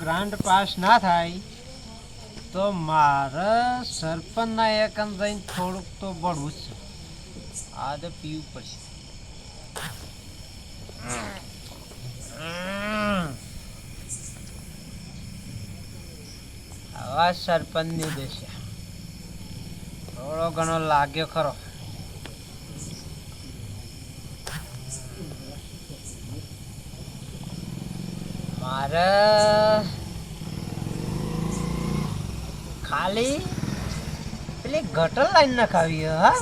Grand pass ના થાય, તો મારે સરપંચના એકમ જઈને થોડુંક તો બળવું જ છે. આ તો પીવું પડશે. આવા સરપંચની દેશે. થોડો ઘણો લાગ્યો ખરો. મારે ખાલી પેલી ગટર લાઈન નખાવી હે,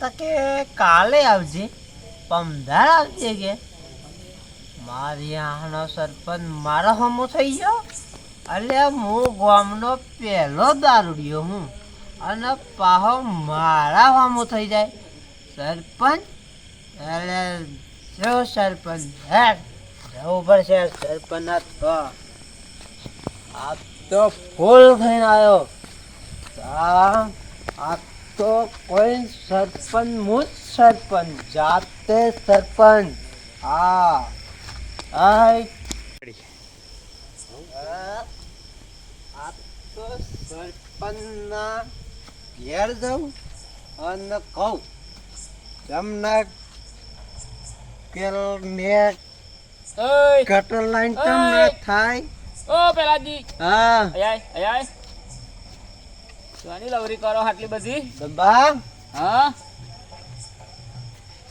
તો કે કાલે આવજે પમદાર આવજે કે? મારી આનો સરપંચ મારા હમો થઈ ગયો? એટલે હું ગામનો પહેલો દારૂડિયો હું. અને પાહો મારા હમો થઈ જાય. સરપંચ? એટલે જો સરપંચ હે જવું પડશે, સરપંચ તો. આ તો ફૂલ થઈને આવ્યો. આ તો કોઈ સરપંચ હું સરપંચ, જાતે સરપંચ. હા. આ તો સરપંચના ઘેર જાઉં અને કહું, તમને નેટ ઓય ગટર લાઈન તમને ઓય. થાય ઓ પેલાજી હા અયાય અયાય શાની લવરી કરો આટલી બધી દબા હા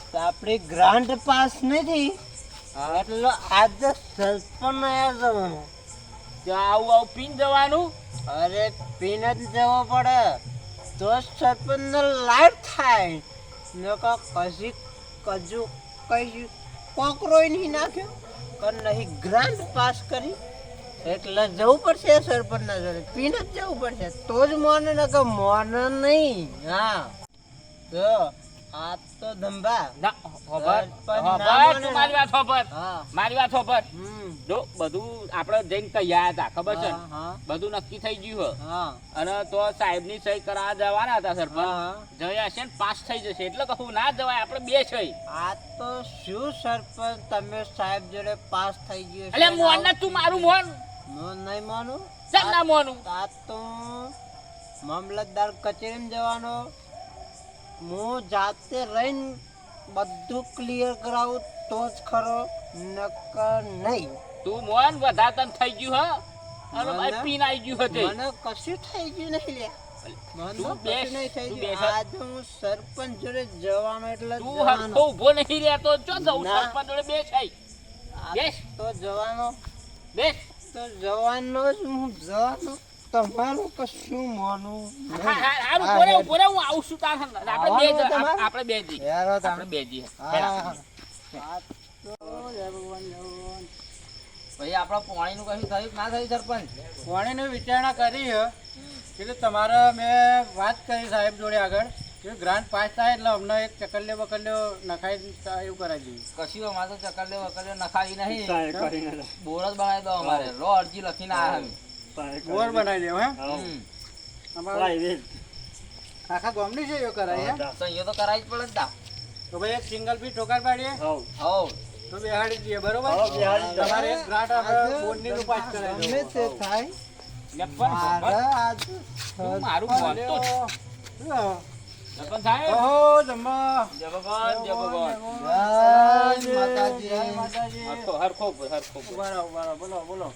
તો આપણી ગ્રાન્ટ પાસ નથી એટલે આજે સસ્પન આયા જવાનું જો આવું આવું પીન જવાનું અરે પીને જ જવો પડે તો જ લાઈફ થાય નકર કશી કજુ કઈ કોકરોય નહીં નાખ્યો પણ નહીં ગ્રાન્ટ પાસ કરી. એટલે જવું પડશે સરપંચના જોડે. પીને જ જવું પડશે. તો જ મોને નકર મોને નહીં. હા. તો આ તો ધંબા ના ખબર પણ ના ખબર મને તું મારી વાત ખબર મારી વાત ખબર જો બધું આપણે જઈને તૈયાર હતા ખબર છે? ને? હા હા. બધું નક્કી થઈ ગયું હે. અને તો સાહેબની સહી કરાવવા જવાના હતા સરપંચ. હા. જઈ ને પાસ થઈ જશે. એટલે કહું ના જવાય આપણે બે છે. આ તો શું સરપંચ? તમે સાહેબ જોડે પાસ થઈ ગયો એટલે મોન ને તું મારું મોન હું નહીં માનું? ચાલ ના મોનું આ તો મામલતદાર કચેરીમાં જવાનો હું જાતે રહીને બધું ક્લિયર કરાવું તો જ ખરો નકર નહીં. તું મોન તને થઈ ગયું હે? અને ભાઈ પીન આવી ગયું હતે. મને કશું થઈ ગયું નહીં લે. તું બેસ, નહીં થઈ ગયું. બેસ. હું સરપંચ જોડે જવાનો એટલે તું હરખો ઊભો નહીં રહેતો જો સરપંચ જોડે બેસ. તો જવાનો. બેસ. તો જવાનો જ હું જવાનો. તમારું કશું મોનું હારું, હા, ઊભો રહે, હેડ. ઊભો રહે, હું આવું છું તાર આપણે બે? આપણે. આપણે. ભાઈ આપણા પાણીનું કશું થયું ના થયું સરપંચ? પાણીની વિચારણા કરી એટલે તમારે મેં વાત કરી સાહેબ જોડે આગળ. કે ગ્રાન્ટ પાસ થાય એટલે અમને એક ચકલ્યો બકલ્યો નખાઈ એવું કરાવી દઈએ. કશું અમારે તો ચકલ્યો બકલ્યો નખાવી નહીં. બોર જ બનાવી દો અમારે. રો અરજી લખીને આવ્યા બોર બનાવી દેવો હે. અમારે આખા ગામની છે એવું કરાય હે? તો તો કરાવી જ પડે દા તો. ભાઈ એક સિંગલ પી ઠોકાર પાડીએ. હોવ. તો બેહાડી દઈએ બરોબર? તમારે એક ગ્રાટ આપણે બોર્ડની નું પાસ કરાવી ગમે તે થાય. ને પણ મારે સરપંચ, આજે તું મારું. ઓહો, જય માતાજી. જય માતાજી. હરખો, હરખો બરાબર રહો, બોલો બોલો.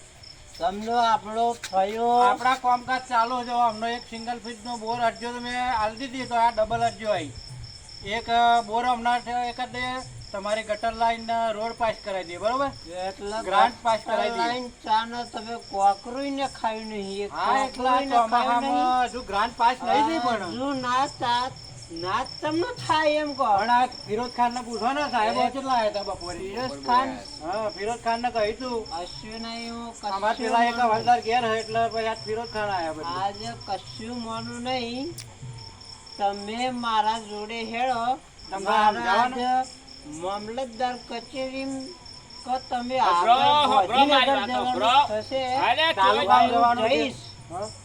તમને આપણો થયો આપણા કામકાજ ચાલુ જો અમને એક સિંગલ ફીટ નો બોર અડજો તો મેં આલી દીધી તો આ ડબલ અડજો આવી એક બોર હમણાં એક જ તમારી ગટર લાઈન રોડ પાસ કરાવી દે બરોબર? એટલે ગ્રાન્ટ પાસ કરાવી દે. લાઈન ચા ને તમે કોકરું ને ખાયું નહીં એક હા એટલા તો અમારા હજુ ગ્રાન્ટ પાસ નહીં થઈ પણ. જો ના થાત, ના તમને થાય એમ કહો. પણ આ ફિરોજ ખાન ને પૂછો ને સાહેબ કેટલા આવ્યા હતા બપોરે? ફિરોઝ ખાન હા ફિરોજ ખાન ને કહ્યું તું. કશું નહીં હું અમાર પેલા એક હવાલદાર ઘેર એટલે પછી આજ ફિરોજ ખાન આવ્યા આજે કશું માનું નહીં. તમે મારા જોડે હેળો. તમે મારા મામલતદાર કચેરી કો તમે આગળ. જઈશ.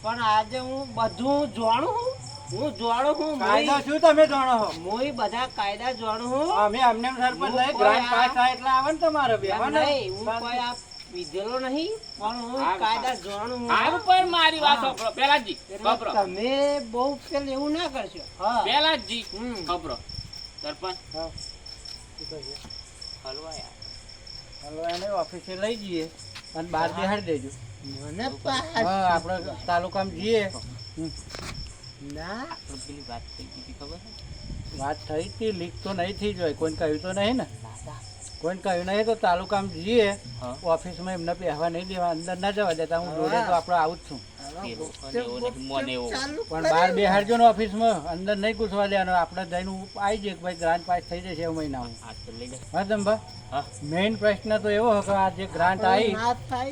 પણ આજે હું બધું જાણું હું જાણું હું કાયદો શું તમે જાણો છો? મોય બધા કાયદા જાણું છું. અમે અમને સરપંચ નહીં આ- પાસ થાય એટલે આવે ને તમારે બે નહીં, હું કોઈ આ પીધેલો નહીં પણ હું કાયદા જાણું છું. હારું પણ મારી વાત સાંભળો. પહેલાજી ખબરો. તમે બહુ પેલ એવું ના કરશો. હા. પહેલાજી હમ. ખબરો. સરપંચ હા. હલવા યાર હાલો એને ઓફિસે લઈ જઈએ અને બહાર બેહાડી દેજો. મને પાસ. આપણે તાલુકામાં જઈએ. ના. આપણે પેલી વાત થઈ ગઈ હતી ખબર વાત થઈ હતી લીક તો નહીં થઈ જોઈએ કોઈને કહ્યું તો નહીં ને? કોઈને કહ્યું નહીં તો તાલુકામાં જઈએ. ઓફિસમાં એમને પહેવા નહીં દેવા અંદર ના જવા દેતા. હું. જોડે તો આપણે આવું જ છું. પણ બહાર બેહાડજો ને ઓફિસમાં. અંદર નહીં ઘૂસવા દેવાનો. આપણે જઈને આવી જઈએ ભાઈ ગ્રાન્ટ પાસ થઈ જશે એવું મહિનામાં. આ તો લઈ લે. હા મેઇન પ્રશ્ન તો એવો હતો આ જે ગ્રાન્ટ આવી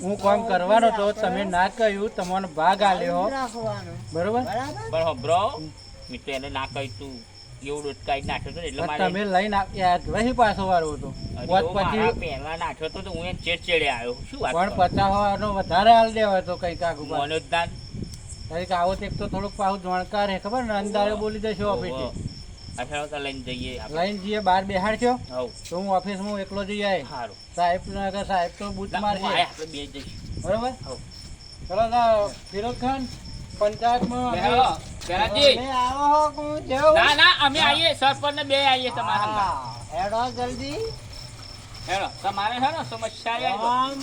હું કોમ કરવાનો તો તમે ના કહ્યું તમારો ભાગ આલ્યો. રાખવાનો. બરોબર? બરાબર? બ્રો. હોભરો એને ના કહ્યું તું. એવું ડોટકાઈ નાખ્યો હતો એટલે મારે તમે લઈને આવ્યા પાછો વાળો હતો. પછી પહેલા નાખ્યો હતો તો હું એને ચેડચેડે આવ્યો. શું વાત પણ પચાસ વાળો વધારે હાલ દેવા તો કંઈક આગુ પાછું. મોનો જ આવો તો એક તો થોડુંક પાછું જાણકાર હે ખબર ને? અંદાજે બોલી દેશો ઓફિસે. લઈને જઈએ. લઈને જઈએ બહાર બેહાડશો? તો હું ઓફિસમાં એકલો જઈ આવે સાહેબ સાહેબ તો બૂથ મારશે. આપણે બે જઈશું. બરોબર. ચલો ફિરોજ ખાન. પંચાયતમાં બેરાજી. તમે આવો હો કે ના ના અમે આવીએ સરપંચ ને બે આવીએ તમારા હેડો જલ્દી. હેડો તમારે છે ને સમસ્યા આવી આમ.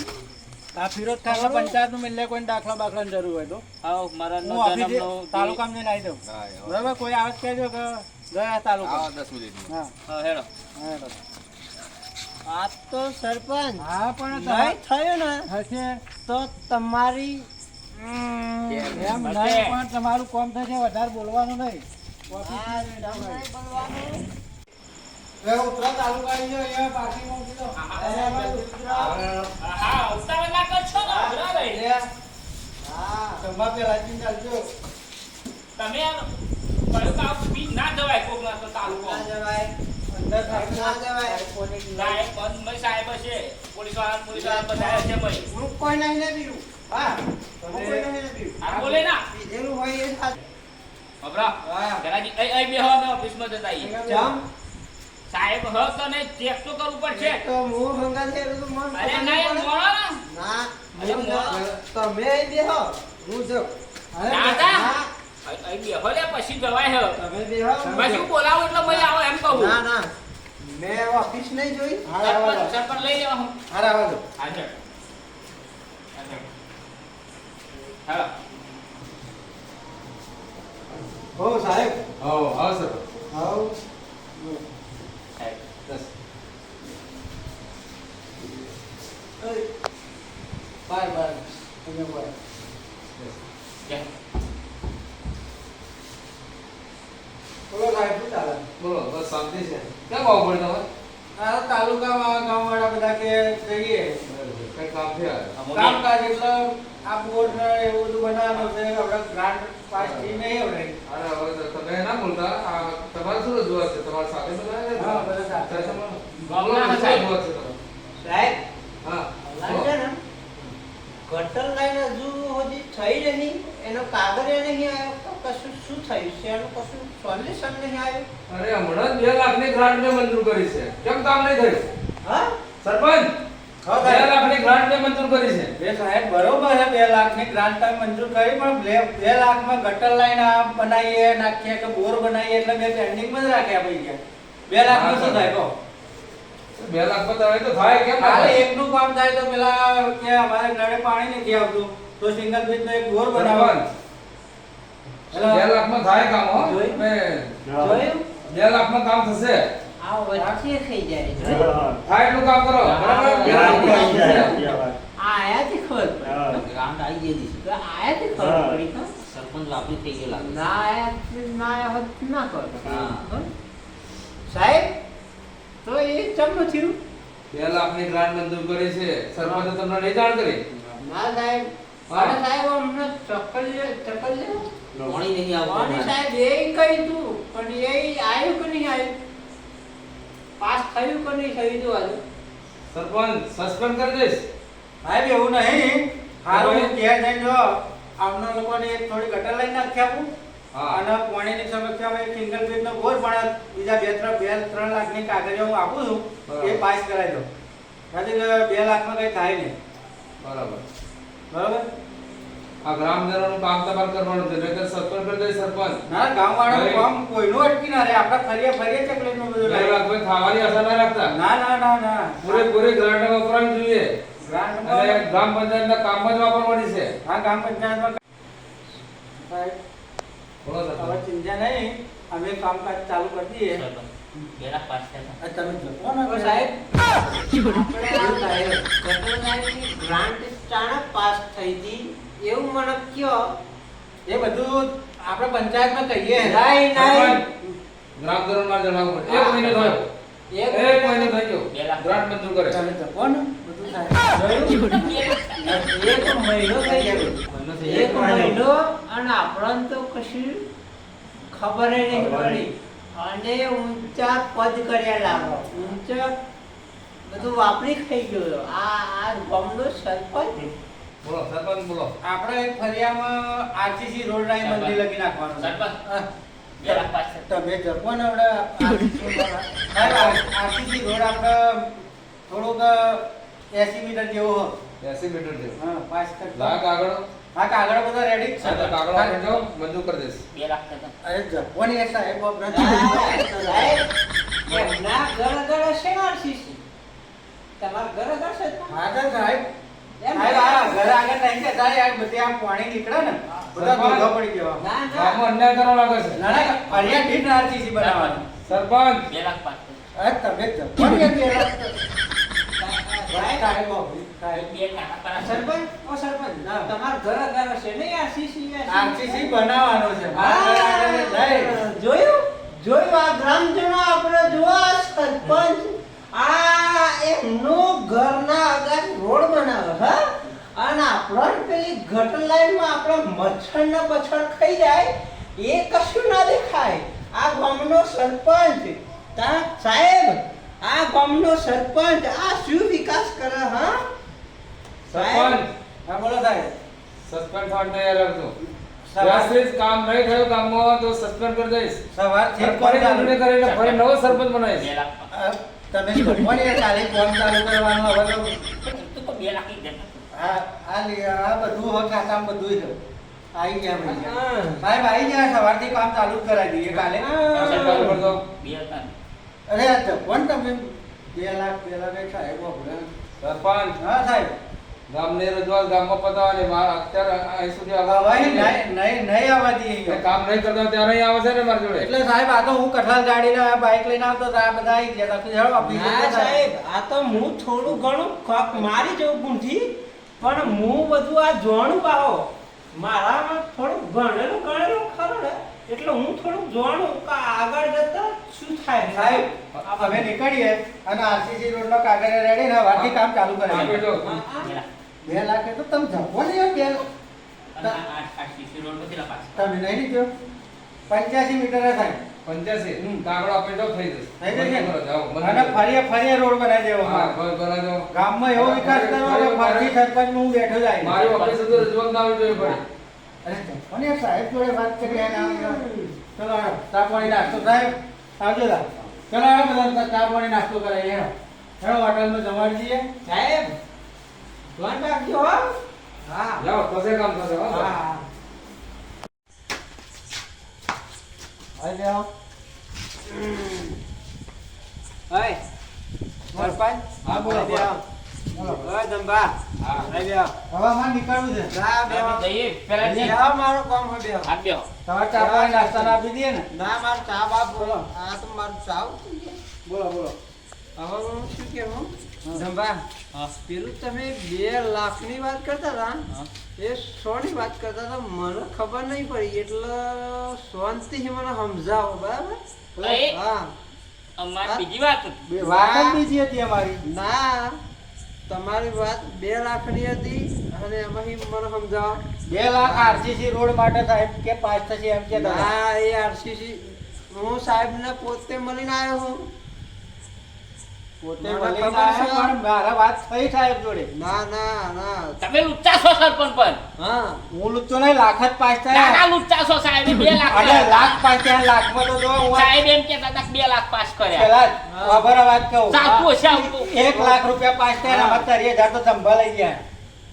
આ ફિરોજ ખાન પંચાયતનું મિલે કોઈ દાખલા બાખલાની જરૂર હોય તો. હવ મરણનો હું ઓફિસે જન્મનો તાલુકામાં જઈને આવી દઉં બરાબર? કોઈ આવે કહેજો કે ગયા તાલુકા હા હા, હેલો હા બસ. આ તો સરપંચ. હા પણ નહીં થયું ને હશે. તો તમારી એમ નહીં પણ તમારું કોમ થશે વધારે બોલવાનું નહીં. ઉતરા તાલુકા આવી ગયો. હા ઉતાવળ ના કરશો ને હા પેલા ચાલજો. તમે બી ના જવાય કોકના તો તાલુકો ના જવાય. અંદર ના જવાય. કોને સાહેબ બંધ સાહેબ હશે. પોલીસવાળા પોલીસવાળા બધા છે મય હું કોઈ નહીં ને હા હું કોઈ નહીં ને. પીવું આ બોલે ના પીધેલું હોય એ સાચું. અબરા હા. જરાજી એ એ બેહો અમે ઓફિસમાં જતા આવીએ જમ. સાહેબ હ તને ચેક તો કરવું પડશે. તો હું હંગાત છે એટલે તો મન અરે ના મોળો ના. ના અરે હું તમે બેહો હું જાઉં. અરે દાદા અહીં બેહો લે પછી જવાય હ તમે બેહો પછી હું એટલે મય આવો એમ કહું. ના ના. મેં ઓફિસ નહીં જોઈ. હારા આવા સરપંચ લઈ લેવા હું. હારા આવા હાજર હા. હો સાહેબ. હો હા સર. હાઉ. Bye bye. અહીંયા બાય. જય. બોલો સાહેબ શું ચાલે? બોલો બસ શાંતિ છે. ક્યાં ભાવ પડે તમારે? આ તાલુકામાં ગામવાળા બધા કે જઈએ કામ છે. કામકાજ એટલે આ બોર્ડ ને એવું બધું બનાવવાનું છે હવે ગ્રાન્ડ પાસ થઈ નહીં હવે. અરે હવે તો તમે ના બોલતા આ તમારે શું રજૂઆત છે? તમારા સાથે બધા હા, બધા સાથે. સાહેબ. છે સાહેબ હા લાગે ને. ગટર લાઈન હજુ હજી થઈ નહીં. એનો કાગળ એને નહીં આવ્યો. તો કશું શું થયું? છે એનું કશું સોલ્યુશન નહીં આવ્યું? અરે હમણાં જ બે લાખની ગ્રાન્ટ મેં મંજૂર કરી છે. કેમ કામ નહીં થયું? હા? સરપંચ હા, બે. લાખની ગ્રાન્ટ મેં મંજૂર કરી છે. બે સાહેબ બરોબર છે બે લાખની ગ્રાન્ટ તમે મંજૂર કરી પણ બે લાખમાં ગટર લાઈન આ બનાવીએ નાખીએ કે બોર બનાવીએ એટલે બે પેન્ડિંગમાં જ રાખ્યા પૈસા. બે લાખનું શું થાય કહો? બે લાખ બતાવે તો થાય કેમ કાલે થાય? એકનું કામ થાય તો પેલા કે અમારે નળે પાણી નથી આવતું તો સિંગલ બ્રિજ નો એક બોર બનાવવાનો બે બે લાખમાં થાય કામ હો. જોઈ? મેં જોયું? બે લાખમાં કામ થશે. આ વચ્ચે થઈ જાય જોયું? થાય એટલું કામ કરો. બરાબર? આયાથી ખબર પડી. ગ્રાન્ટ આવી ગયેલી છે. તો આયાથી ખબર પડી. તો સરપંચ વાપરી થઈ ગયેલા ના આયા ના આયા હોત ના ખબર? સાહેબ તો એ ચમનું થયું. બે લાખની ગ્રાન્ટ મંજૂર કરી છે. સરપંચ તમને નહીં જાણ કરી? ના સાહેબ. અમને ચક્કર લે પાણી નહીં પાણી સાહેબ એ કહી તું? પણ એ આવ્યું કે નહીં આવ્યું? પાસ થયું કે નહીં થયું તું આજે? સરપંચ સસ્પેન્ડ કરી દઈશ. સાહેબ એવું નહીં. હારું હું ત્યાં જઈને જો આમના લોકોને થોડી ગટર લાઈન નાખી આપું. અને પાણીની સમસ્યામાં એક સિંગલ પેજનો બોર પણ બીજા બે ત્રણ બે ત્રણ લાખની કાગળિયો હું આપું છું એ પાસ કરાવી દો ત્યાંથી બે લાખમાં કંઈ થાય નહીં. બરાબર. બરાબર? આ ગ્રામજનોનું કામ તમારે કરવાનું છે નહીતર સરપંચ પર જઈ સરપંચ. ના ગામ વાળા કામ કોઈનું અટકી ના રહે આપણે ફરીએ ફરીએ ચકલેટનું બધું લાગે ખાવાની આશા ના રાખતા? ના ના ના ના. પૂરે ગ્રાન્ટ વપરાવી જોઈએ. ગ્રાન્ટમાં- અને ગ્રામ પંચાયતના કામમાં જ વાપરવાની છે. આ ગ્રામ પંચાયતમાં સાહેબ, બોલો હવે ચિંતા નહીં. અમે કામકાજ ચાલુ કરી દઈએ. તમે જપો ને સાહેબ. આપણે આ ગટર લાઈનની ગ્રાન્ટ ચાણા પાસ થઈ હતી. એવું મને કયો. એ બધું આપણે પંચાયતમાં કહીએ. નહીં નહીં ગ્રામજનોમાં જણાવવું પડે. એક મહિનો થયો. એક એક મહિનો થઈ ગયો. ગ્રાન્ટ મંજૂર કરે. તમે જપો ને. એક મહિનો થઈ પડી અને ઊંચા પદ કર્યા લાવો. વાપરી ખાઈ ગયો આ આ ગામનો બોલો બોલો આપણે ફરિયામાં આરસીસી રોડ લાઈન મંદિર. તમે જપો ને આપણે રોડ આપણે થોડુંક એસી મીટર જેવો હો. એસી મીટર જેવો. હા પાંચ કરતા લાખ આગળ હા કાગળ બધા રેડી છે. કાગળો આપજો, મંજૂર કરી દઈશ. બે લાખ અરે જપો ને એ સાહેબ એમના ઘર આગળ હશે ને RCC? તમારા ઘર આગળ છે હા તો સાહેબ. એમ સાહેબ આ ઘર આગળ નહીં બધી આમ પાણી નીકળે ને બધા. ધોધો પડી જવા. ના ના. અન્યાય કરવા લાગે છે. ના ના ફરિયા ઠીક આરસીસી બનાવવાની. સરપંચ. બે લાખ પાંચ અરે તમે જપો ને. બે લાખ પાંચ થયા. સરપંચ ઓ સરપંચ ના. તમારા ઘર આગળ હશે ને આરસીસી આરસીસી બનાવવાનો છે મારા ઘર આગળ જોયું જોયું આ ગ્રામજનો આપણે જોવા સરપંચ આ એમનો ઘરના આગળ રોડ બનાવે હા અને આપણને પેલી ગટર લાઈનમાં આપણે મચ્છર ને બચ્છર ખાઈ જાય એ કશું ના દેખાય આ ગામનો સરપંચ તા સાહેબ આ ગામનો સરપંચ આ શું વિકાસ કરે હા? સરપંચ હા બોલો સાહેબ. સસ્પેન્ડ થવાનું તૈયાર રાખજો. સવાલ- કામ નહીં થયું ગામમાં તો સસ્પેન્ડ કરી દઈશ. સવારથી ફરી ફોન કરીને ફરી નવો સરપંચ બનાવીશ. તમે જપો ને કાલે ફોન ચાલુ કરવાનો? હવે તો તો બે લાખ દે હા. આ બધું હવે કામ બધું છે. આવી ગયા ભાઈ. સાહેબ આવી ગયા સવારથી કામ ચાલુ જ કરાવી દઈએ કાલે. અરે જપો તમે બે લાખ બે લાખ બેઠા સાહેબ વાપરે. સરપંચ. હા સાહેબ. ગામને રજૂઆત ગામમાં પતાવવાની મારા અત્યારે અહીં સુધી હવે આવવા નહીં. નહીં નહીં આવવા દઈએ કામ નહીં કરતા ત્યારે અહીં આવે છે ને મારી જોડે. એટલે સાહેબ આ તો હું કઠાલ ગાડીને આ બાઇક લઈને આવતો તો આ બધા આવી ગયા તા ઓફિસે ના સાહેબ આ તો હું થોડું ઘણું કોક મારી જવું ગુંઠી પણ હું બધું આ જોણું પાવો મારામાં થોડું ભણેલું ગણેલું ખરું ને. એટલે હું થોડું જોવાનું કે આગળ જતા શું થાય. સાહેબ હવે નીકળીએ અને આરસીસી રોડ નો કાગળ રેડી ને વારથી કામ ચાલુ આપી બે લાખ. તો તમે જપો ને યાર બે? તમે નહીં લીધો? પંચ્યાસી મીટર થાય. પંચ્યાસી? કાગળો આપી દો થઈ જશે. થઈ જશે. મંજૂર કરો, જાઓ, મંજૂર અને ફરીએ ફરીએ રોડ બનાવી દેવો. હા, બસ ગામમાં એવો વિકાસ કરવો કે ફરી સરપંચ હું બેઠો જાય. મારી ઓફિસ સુધી રજૂઆત ના આવી જોઈએ પડી. અરે જપો ને યાર સાહેબ જોડે વાત કરી અને. ચલો ચા પાણી નાસ્તો સાહેબ આવજો દા ચલો આવે બધા ચા પાણી નાસ્તો કરાય હેડો. હેડો હોટલમાં જમાડી દઈએ સાહેબ ધ્યાન રાખજો હો. હા. જાઓ થશે કામ થશે હો. હા જાઓ હય સરપંચ હા, બોલો, આવી જાઓ. બોલો. ઓય દંભા હા. આવી જાઓ. હવે મારે નીકળવું છે ના બેહો. આપણે જઈએ. પેલા જઈએ. બેહો, મારો કામ હોય બેહો. હાથ બેહો. તમારે ચા પાણી નાસ્તાને આપી દઈએ ને ના મારું ચા બાપ બોલો આ તો મારું ચા બોલો બોલો હવે હું શું કહેવું ધંભા પેલું તમે બે લાખની વાત કરતા હતા એ સો ની વાત કરતા હતા મને ખબર નહીં પડી એટલે શાંતિથી મને સમજાવો બરાબર હા અમારે બીજી વાત વાત બીજી હતી અમારી ના તમારી વાત બે લાખની હતી અને એમાંથી મને સમજાવો. બે લાખ આરસીસી રોડ માટે સાહેબ કે પાંચ થશે એમ કે ના એ આરસીસી હું સાહેબને પોતે મળીને આવ્યો હું પોતે મને મળીને ખબર આવ્યા છે. પણ મારા વાત થઈ સાહેબ જોડે. ના ના ના. તમે લુચ્ચા છો સરપંચ પણ. હા. હું લુચ્ચો નહીં લાખ જ પાસ ના ના લુચ્ચા છો સાહેબ. બે લાખ અને લાખ પાસ થયા લાખમાં તો જો સાહેબ એમ કહેતા હતા બે લાખ પાસ કર્યા. પેલા ખબર વાત કહું. ચાલતું હશે આવતું એક લાખ રૂપિયા પાસ થયા ને આમાં હજાર તો સંભાળી લઈ ગયા.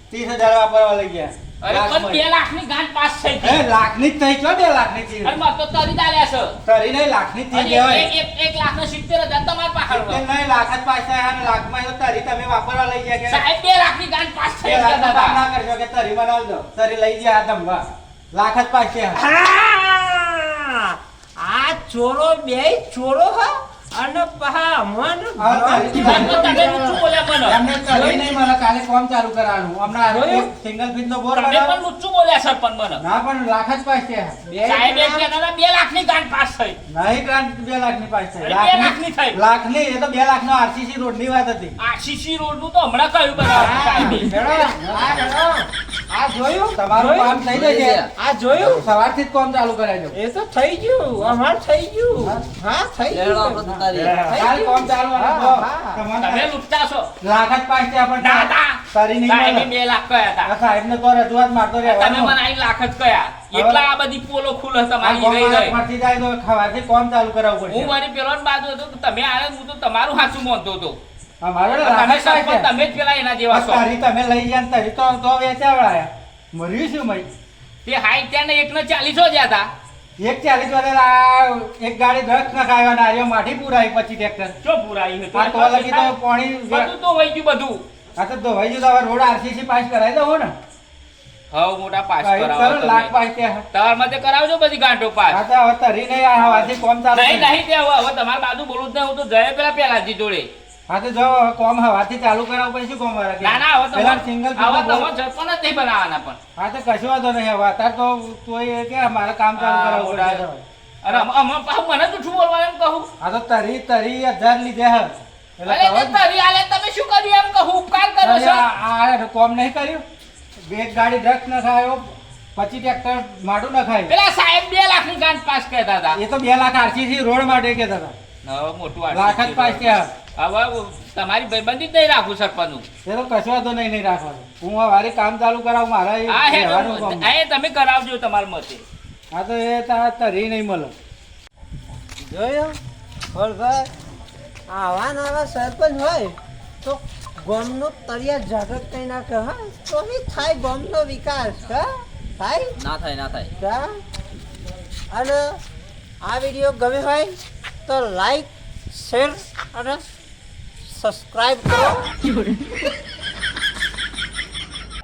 ત્રીસ હજાર વાપરવા લઈ ગયા. અરે પણ ગાંઠ પાસ થઈ લાખની જ થઈ છો બે લાખની ચીજ અને મારે તો તરી દાલ્યા છે. તરી નહીં લાખની ચીજ અને કહેવાય એક- એક- એક લાખના સિત્તેર હજાર તમારા પાસે નહીં લાખ જ પાછા અને લાખમાં તો તરી તમે વાપરવા લઈ ગયા કે સાહેબ બે લાખની ગાંઠ પાસ થઈ દાદા. ના કે તરી બનાવ દો તરી લઈ ગયા આ ધમવા લાખ જ પાછે હા! આ ચોરો બે ચોરો હા? અને પહા મન આ તારી પણ તો તમે ઊંચું બોલ્યા મને એમને તરી નહીં મને કાલે કોમ ચાલુ કરાવવાનું. હમણાં સિંગલ ફીટ નો બોર તમે પણ ઊંચું બોલ્યા સર પણ મને. ના પણ લાખ જ સાહેબ એમ કહેતા હતા પાસ થઈ. નહીં ગ્રાન્ટ બે લાખની થઈ. લાખની એ તો બે લાખ નો આરસીસી રોડની વાત હતી. આરસીસી રોડનું તો હમણાં કયું બનાવ્યું આ હેડો. આ જોયું? તમારું કામ થઈ જશે. આ જોયું? સવારથી જ કામ ચાલુ કરાવજો એ તો થઈ ગયું અમાર થઈ ગયું. હા. થઈ ગયું. કાલ કામ ચાલુ હા, જો, હા. તમે લૂંટતા છો. લાખ જ પાછે આપણને ના. હતા. તારી નહીં બે લાખ કયા હતા? આ સાહેબને તો રજૂઆત મારતો તમે મને આઈ લાખ જ કયા એટલા આ બધી પોલો રહી. મારા જાય તો સવારથી કામ ચાલુ કરાવવું હું મારી પેલો બાજુ હતો તમે આયા હું તો તમારું સાચું માનતો હતો. તમે જ તમે જ પેલા એના જેવા છો. તમે લઈ ગયા ને તારી તો વેચાવડાયા. મર્યું શું મય તે હાઈ ત્યાં ને ચાલીસો જ હતા. એક ચાલીસ વાળા એક ગાડી દસ ના ખાવા નારિયો માઠી પુરાઈ પછી ટ્રેક્ટર જો પુરાઈ આ તો લગી તો પાણી બધું તો વહી ગયું બધું. આ તો ધોવાઈ ગયું તો હવે રોડ આરસીસી પાસ કરાવી દો ને. હવ મોટા પાસ કરાવો લાખ પાસ ત્યાં. તાર મતે કરાવજો બધી ગાંઠો પાસ. હા તો હવે તરી નહીં આ હવાથી કોમ ચાલે નહીં નહીં તે હવે હવે તમારા બાજુ બોલું જ નહીં હું તો જય પેલા પેલાજી જોડે. હા તો જો કોમ હવાથી ચાલુ કરાવ પછી શું કોમ વાળા ના ના હવે તો સિંગલ હવે તો હવે સરપંચ જ નહીં બનાવવાના પણ હા તો કશું વાંધો નહીં હવે અત્યારે તો તોય એ કે મારે કામ ચાલુ કરાવવું અરે અમ- પાછું મને જૂઠું બોલવા એમ કહું? આ તો તરી તરી હજાર લીધે હે એટલે તે. તરી આલે તમે શું કર્યું એમ કહું? ઉપકાર કરો અરે છો? આ કોમ નહીં કર્યું? બે ગાડી ડ્રગ ન ખાયો પછી ટ્રેક્ટર માટું ન ખાય પેલા સાહેબ બે લાખની ગાંઠ પાસ કહેતા હતા. એ તો બે લાખ આરસીસી રોડ માટે કહેતા હતા. મોટું લાખ જ હવે તમારી ભાઈબંધી નહીં રાખું સરપંચનું એ તો કશો વાંધો નહીં નહીં રાખવાનું. હું વારી કામ ચાલુ કરાવું મારા એ તમે કરાવજો તમારા મતે. હા તો એ તરી નહીં મળે. જોયો? ફળભાઈ આવા નવા સરપંચ હોય તો ગામનો તળિયા જાગૃત કરી ના હા? તો થાય ગામનો વિકાસ હા? થાય? ના થાય ના થાય. અને આ વીડિયો ગમે હોય તો લાઈક શેર અને સબસ્ક્રાઈબ કરો.